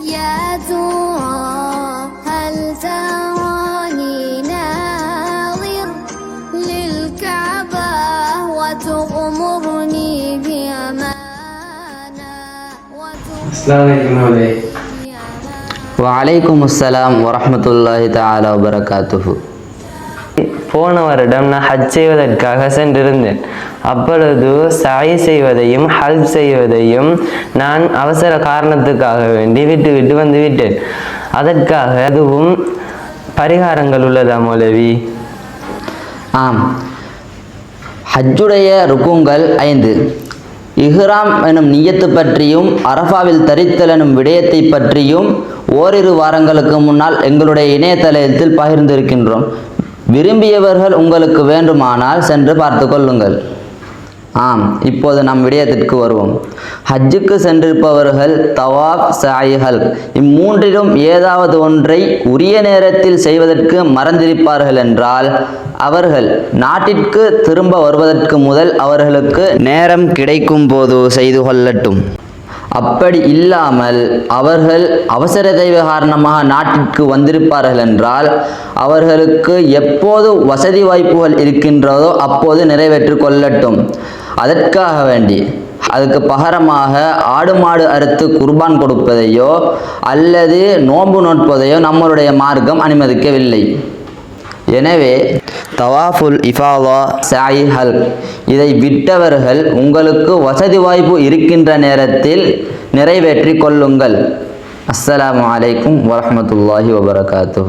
يا ترى هل تراني ناظر للكعبة بأمانة السلام عليكم إيه؟ وعليكم السلام ورحمة الله تعالى وبركاته. போன வருடம் நான் ஹஜ் செய்வதற்காக சென்றிருந்தேன். அப்பொழுது சாய் செய்வதையும் ஹல்ப் செய்வதையும் நான் அவசர காரணத்துக்காக வேண்டி விட்டு விட்டு வந்து விட்டேன் அதற்காக அதுவும் பரிகாரங்கள் உள்ளதா மௌலவி? ஆம். ஹஜ்ஜுடைய ருக்குங்கள் ஐந்து. இஹ்ராம் எனும் நியத்து பற்றியும் அரஃபாவில் தரித்தல் எனும் விடயத்தை பற்றியும் ஓரிரு வாரங்களுக்கு முன்னால் எங்களுடைய இணையதளத்தில் பகிர்ந்திருக்கின்றோம். விரும்பியவர்கள் உங்களுக்கு வேண்டுமானால் சென்று பார்த்து கொள்ளுங்கள். ஆம் இப்போது நம் விடயத்திற்கு வருவோம். ஹஜ்ஜுக்கு சென்றிருப்பவர்கள் தவாப் சாயிகள். இம்மூன்றிலும் ஏதாவது ஒன்றை உரிய நேரத்தில் செய்வதற்கு மறந்திருப்பார்கள் என்றால் அவர்கள் நாட்டிற்கு திரும்ப வருவதற்கு முதல் அவர்களுக்கு நேரம் கிடைக்கும் போது செய்து கொள்ளட்டும். அப்படி இல்லாமல் அவர்கள் அவசர தெய்வ காரணமாக நாட்டிற்கு வந்திருப்பார்கள் என்றால் அவர்களுக்கு எப்போது வசதி வாய்ப்புகள் இருக்கின்றதோ அப்போது நிறைவேற்றி கொள்ளட்டும். அதற்காக வேண்டி அதுக்கு பகரமாக ஆடு மாடு அறுத்து குர்பான் கொடுப்பதையோ அல்லது நோன்பு நோட்பதையோ நம்மளுடைய மார்க்கம் அனுமதிக்கவில்லை. எனவே தவாஃபுல் இஃபாவா சாய் ஹல் இதை விட்டவர்கள் உங்களுக்கு வசதி வாய்ப்பு இருக்கின்ற நேரத்தில் நிறைவேற்றி கொள்ளுங்கள். அஸ்ஸலாமு அலைக்கும் வரமத்துல்லாஹி வபரகாத்து